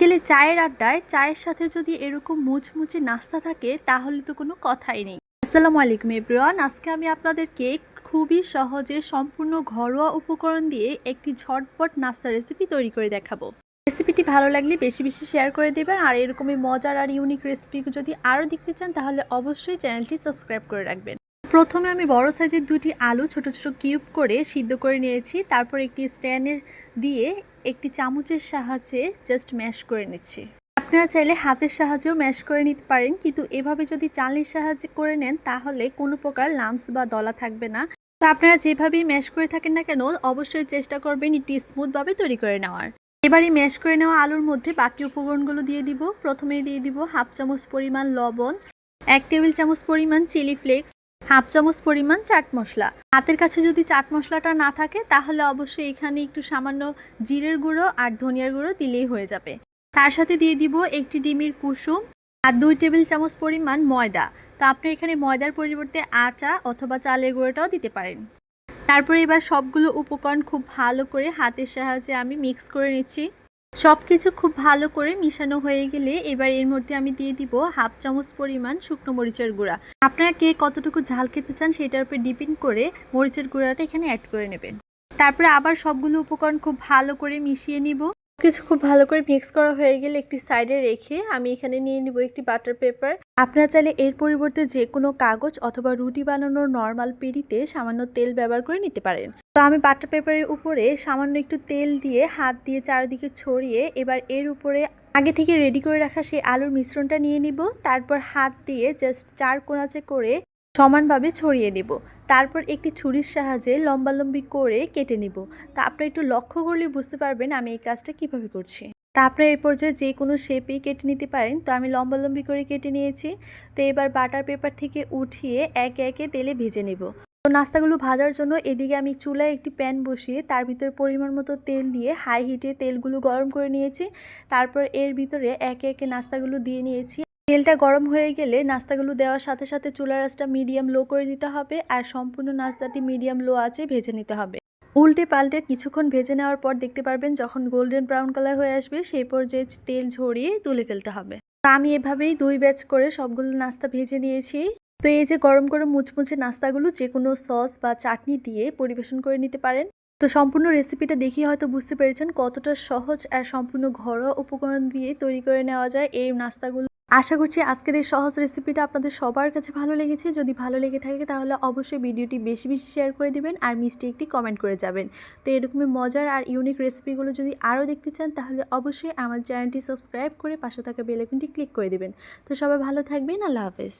বিকেলে চায়ের আড্ডায় চায়ের সাথে যদি এরকম মুচমুচে নাস্তা থাকে, তাহলে তো কোনো কথাই নেই। আসসালামু আলাইকুম এভরিওয়ান, আজকে আমি আপনাদেরকে খুবই সহজে সম্পূর্ণ ঘরোয়া উপকরণ দিয়ে একটি ঝটপট নাস্তা রেসিপি তৈরি করে দেখাবো। রেসিপিটি ভালো লাগলে বেশি বেশি শেয়ার করে দেবেন, আর এরকমই মজার আর ইউনিক রেসিপি যদি আরও দেখতে চান, তাহলে অবশ্যই চ্যানেলটি সাবস্ক্রাইব করে রাখবেন। প্রথমে আমি বড় সাইজের দুটি আলু ছোট ছোট কিউব করে সিদ্ধ করে নিয়েছি। তারপর একটি স্ট্যান্ডের দিয়ে একটি চামচের সাহায্যে জাস্ট ম্যাশ করে নিচ্ছি। আপনারা চাইলে হাতের সাহায্যেও ম্যাশ করে নিতে পারেন, কিন্তু এভাবে যদি চালের সাহায্যে করে নেন, তাহলে কোনো প্রকার লামস বা দলা থাকবে না। তো আপনারা যেভাবেই ম্যাশ করে থাকেন না কেন, অবশ্যই চেষ্টা করবেন একটু স্মুথভাবে তৈরি করে নেওয়ার। এবার এই ম্যাশ করে নেওয়া আলুর মধ্যে বাকি উপকরণগুলো দিয়ে দিব। প্রথমে দিয়ে দিব হাফ চামচ পরিমাণ লবণ, এক টেবিল চামচ পরিমাণ চিলি ফ্লেক্স হাফ চামচ পরিমাণ চাট মশলা। হাতের কাছে যদি চাট মশলাটা না থাকে, তাহলে অবশ্যই এখানে একটু সামান্য জিরের গুঁড়ো আর ধনিয়ার গুঁড়ো দিলেই হয়ে যাবে। তার সাথে দিয়ে দিব একটি ডিমের কুসুম আর দুই টেবিল চামচ পরিমাণ ময়দা। তো আপনি এখানে ময়দার পরিবর্তে আটা অথবা চালের গুঁড়োটাও দিতে পারেন। তারপরে এবার সবগুলো উপকরণ খুব ভালো করে হাতের সাহায্যে আমি মিক্স করে নিচ্ছি। সব কিছু খুব ভালো করে মিশানো হয়ে গেলে এবার এর মধ্যে আমি দিয়ে দিব হাফ চামচ পরিমাণ শুকনো মরিচের গুঁড়া। আপনারা কে কতটুকু ঝাল খেতে চান সেটার উপর ডিপেন্ড করে মরিচের গুঁড়াটা এখানে অ্যাড করে নেবেন। তারপরে আবার সবগুলো উপকরণ খুব ভালো করে মিশিয়ে নিব। কিছু খুব ভালো করে মিক্স করা হয়ে গেলে একটি সাইডে রেখে আমি এখানে নিয়ে নিব একটি বাটার পেপার। আপনারা চাইলে এর পরিবর্তে যে কোনো কাগজ অথবা রুটি বানানোর নর্মাল পিড়িতে সামান্য তেল ব্যবহার করে নিতে পারেন। তো আমি বাটার পেপারের উপরে সামান্য একটু তেল দিয়ে হাত দিয়ে চারিদিকে ছড়িয়ে এবার এর উপরে আগে থেকে রেডি করে রাখা সেই আলুর মিশ্রণটা নিয়ে নিব। তারপর হাত দিয়ে জাস্ট চার কোনাচে করে সমানভাবে ছড়িয়ে দেব। তারপর একটি ছুরির সাহায্যে লম্বালম্বি করে কেটে নিব। তা আপনারা একটু লক্ষ্য করলে বুঝতে পারবেন আমি এই কাজটা কীভাবে করছি। তা আপনারা এই পর্যায়ে যে কোনো শেপেই কেটে নিতে পারেন। তো আমি লম্বালম্বি করে কেটে নিয়েছি। তো এবার বাটার পেপার থেকে উঠিয়ে একে একে তেলে ভেজে নেব। তো নাস্তাগুলো ভাজার জন্য এদিকে আমি চুলায় একটি প্যান বসিয়ে তার ভিতরে পরিমাণ মতো তেল দিয়ে হাই হিটে তেলগুলো গরম করে নিয়েছি। তারপর এর ভিতরে একে একে নাস্তাগুলো দিয়ে নিয়েছি। তেলটা গরম হয়ে গেলে নাস্তাগুলো দেওয়ার সাথে সাথে চুলার আঁচটা মিডিয়াম লো করে দিতে হবে আর সম্পূর্ণ নাস্তাটি মিডিয়াম লো আছে ভেজে নিতে হবে। উল্টে পাল্টে কিছুক্ষণ ভেজে নেওয়ার পর দেখতে পারবেন যখন গোল্ডেন ব্রাউন কালার হয়ে আসবে সেই পর্যায়ে তেল ঝরিয়ে তুলে ফেলতে হবে। তা আমি এভাবেই দুই ব্যাচ করে সবগুলো নাস্তা ভেজে নিয়েছি। তো এই যে গরম গরম মুচমুচে নাস্তাগুলো যে কোনো সস বা চাটনি দিয়ে পরিবেশন করে নিতে পারেন। তো সম্পূর্ণ রেসিপিটা দেখে হয়তো বুঝতে পেরেছেন কতটা সহজ আর সম্পূর্ণ ঘরোয়া উপকরণ দিয়ে তৈরি করে নেওয়া যায় এই নাস্তাগুলো। আশা করছি আজকের এই সহজ রেসিপিটা আপনাদের সবার কাছে ভালো লেগেছে। যদি ভালো লেগে থাকে তাহলে অবশ্যই ভিডিওটি বেশি বেশি শেয়ার করে দিবেন আর মিষ্টি একটি কমেন্ট করে যাবেন। তো এরকমই মজার আর ইউনিক রেসিপিগুলো যদি আরও দেখতে চান তাহলে অবশ্যই আমার চ্যানেলটি সাবস্ক্রাইব করে পাশে থাকা বেলাইকনটি ক্লিক করে দেবেন। তো সবাই ভালো থাকবেন, আল্লাহ হাফেজ।